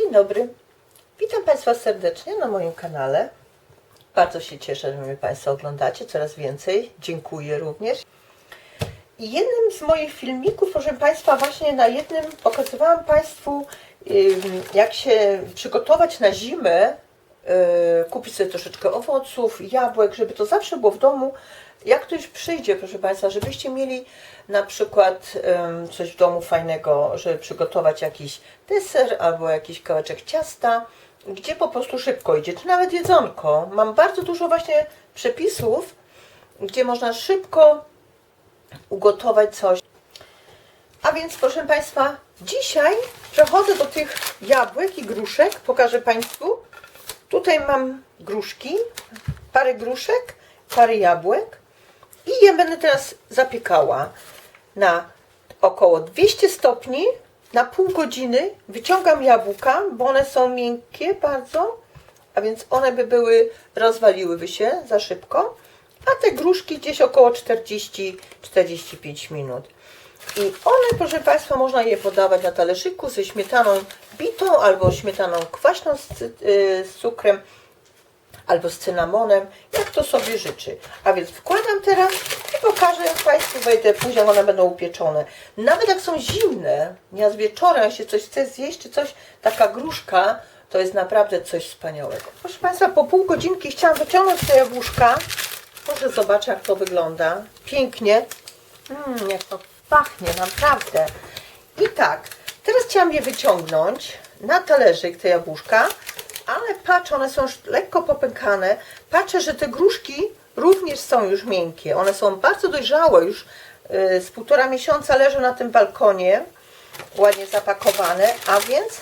Dzień dobry. Witam Państwa serdecznie na moim kanale. Bardzo się cieszę, że mnie Państwo oglądacie, coraz więcej. Dziękuję również. I jednym z moich filmików, proszę Państwa, właśnie na jednym pokazywałam Państwu, jak się przygotować na zimę, kupić sobie troszeczkę owoców, jabłek, żeby to zawsze było w domu. Jak ktoś przyjdzie, proszę Państwa, żebyście mieli na przykład coś w domu fajnego, żeby przygotować jakiś deser albo jakiś kawałeczek ciasta, gdzie po prostu szybko idzie, czy nawet jedzonko. Mam bardzo dużo właśnie przepisów, gdzie można szybko ugotować coś. A więc proszę Państwa, dzisiaj przechodzę do tych jabłek i gruszek. Pokażę Państwu. Tutaj mam gruszki, parę gruszek, parę jabłek i je będę teraz zapiekała na około 200 stopni na pół godziny. Wyciągam jabłka, bo one są miękkie bardzo, a więc one by były, rozwaliłyby się za szybko, a te gruszki gdzieś około 40-45 minut. I one, proszę Państwa, można je podawać na talerzyku ze śmietaną bitą albo śmietaną kwaśną z, y, z cukrem albo z cynamonem, jak to sobie życzy. A więc wkładam teraz i pokażę Państwu, wejdę później, one będą upieczone. Nawet jak są zimne, ja z wieczorem, się coś chce zjeść, czy coś, taka gruszka, to jest naprawdę coś wspaniałego. Proszę Państwa, po pół godzinki chciałam wyciągnąć te jabłuszka. Może zobaczę, jak to wygląda. Pięknie. Mmm, jak to pachnie, naprawdę. I tak, teraz chciałam je wyciągnąć na talerzyk, te jabłuszka, ale patrzę, one są już lekko popękane. Patrzę, że te gruszki również są już miękkie. One są bardzo dojrzałe, już y, z półtora miesiąca leżą na tym balkonie, ładnie zapakowane, a więc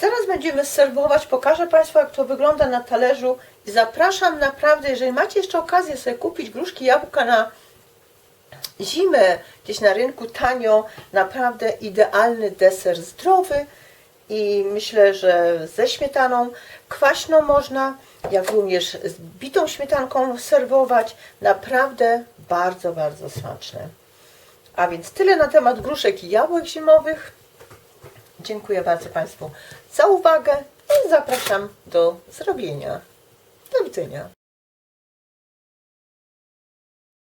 zaraz będziemy serwować. Pokażę Państwu, jak to wygląda na talerzu i zapraszam naprawdę, jeżeli macie jeszcze okazję sobie kupić gruszki, jabłka na zimę gdzieś na rynku tanio, naprawdę idealny deser zdrowy i myślę, że ze śmietaną kwaśną można, jak również z bitą śmietanką serwować. Naprawdę bardzo, bardzo smaczne. A więc tyle na temat gruszek i jabłek zimowych. Dziękuję bardzo Państwu za uwagę i zapraszam do zrobienia. Do widzenia.